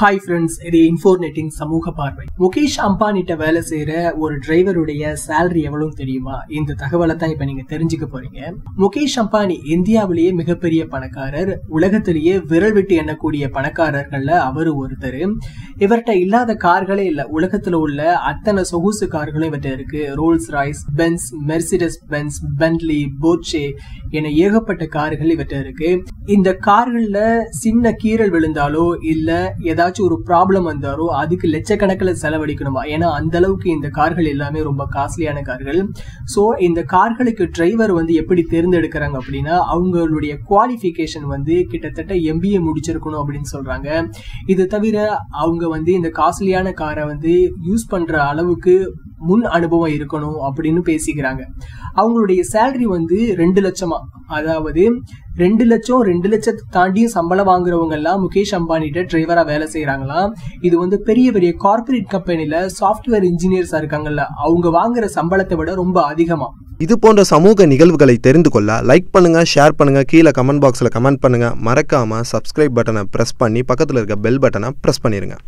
Hi friends இது இன்ஃபோர்நெட்டிங் சமூக பார்வை. முகேஷ் அம்பானிட்ட வேலை செய்யற ஒரு டிரைவருடைய சேலரி எவ்வளவு தெரியுமா? இந்த தகவலை தான் இப்ப நீங்க தெரிஞ்சுக்க போறீங்க. முகேஷ் அம்பானி இந்தியாவிலேயே மிகப்பெரிய பணக்காரர். உலகத்திலேயே விரல் விட்டு எண்ணக்கூடிய பணக்காரர்கள்ல அவரு ஒருத்தர். இவர்கிட்ட இல்லாத கார்களே இல்ல. உலகத்துல உள்ள அத்தனை சொகுசு கார்களும் இவர்கிட்ட இருக்கு. Rolls Royce Benz Mercedes Benz Bentley Porsche என ஏகப்பட்ட கார்கள் இவர்கிட்ட இருக்கு. இந்த கார்கள்ல சின்ன கீறல் விழுந்தாலோ இல்ல ஏதாவது ஏதாச்சும் ஒரு ப்ராப்ளம் வந்தாலோ அதுக்கு லட்சக்கணக்கில் செலவழிக்கணுமா? ஏன்னா அந்த அளவுக்கு இந்த கார்கள் எல்லாமே ரொம்ப காஸ்ட்லியான கார்கள். ஸோ இந்த கார்களுக்கு டிரைவர் வந்து எப்படி தேர்ந்தெடுக்கிறாங்க அப்படின்னா அவங்களுடைய குவாலிஃபிகேஷன் வந்து கிட்டத்தட்ட எம்பிஏ முடிச்சிருக்கணும் அப்படின்னு சொல்றாங்க. இது தவிர அவங்க வந்து இந்த காஸ்ட்லியான காரை வந்து யூஸ் பண்ற அளவுக்கு முன் அனுபவம் இருக்கணும் அப்படின்னு பேசிக்கிறாங்க. அவங்களுடைய சேலரி வந்து ரெண்டு லட்சமா? அதாவது ரெண்டு லட்சம் ரெண்டு லட்சத்தை தாண்டியும் சம்பளம் வாங்குறவங்க எல்லாம் முகேஷ் அம்பானிட்ட டிரைவரா வேலை செய்யறாங்களாம் இது வந்து பெரிய பெரிய கார்பரேட் கம்பெனில சாஃப்ட்வேர் இன்ஜினியர்ஸா இருக்காங்கல்ல அவங்க வாங்குற சம்பளத்தை விட ரொம்ப அதிகமா. இது போன்ற சமூக நிகழ்வுகளை தெரிந்து கொள்ள லைக் பண்ணுங்க ஷேர் பண்ணுங்க கீழே கமெண்ட் பாக்ஸில் கமெண்ட் பண்ணுங்க. மறக்காம சப்ஸ்கிரைப் பட்டனை ப்ரெஸ் பண்ணி பக்கத்தில் இருக்க பெல் பட்டனை ப்ரெஸ் பண்ணிருங்க.